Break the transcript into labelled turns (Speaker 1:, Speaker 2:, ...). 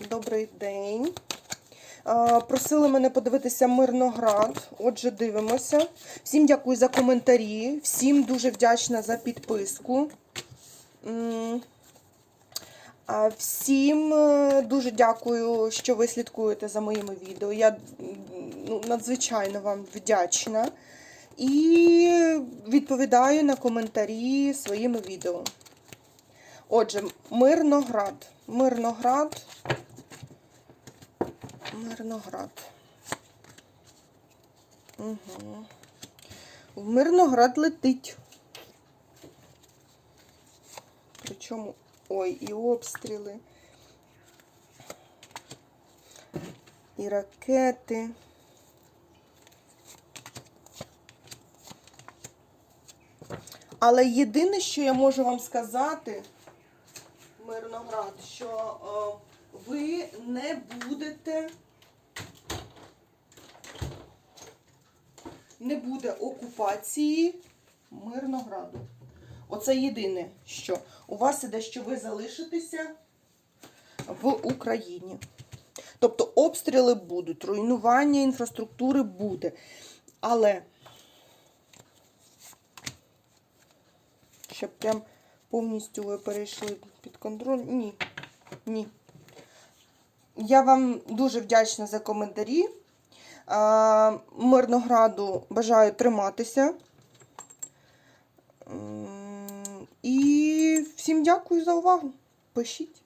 Speaker 1: Добрий день. Просили мене подивитися Мирноград. Отже, дивимося. Всім дякую за коментарі. Всім дуже вдячна за підписку. Всім е, дуже дякую, що ви слідкуєте за моїми відео. Я ну, надзвичайно вам вдячна. І відповідаю на коментарі своїми відео. Отже, Мирноград. Мирноград. Мирноград. Угу. В Мирноград летить. Причому, ой, і обстріли, і ракети. Але єдине, що я можу вам сказати, Мирноград, що е, ви не будете. Не буде окупації Мирнограду. Оце єдине, що у вас іде, що ви залишитеся в Україні. Тобто обстріли будуть, руйнування інфраструктури буде. Але щоб прям повністю ви перейшли під контроль. Ні. Ні. Я вам дуже вдячна за коментарі. Мирнограду бажаю триматися. І всім дякую за увагу. Пишіть.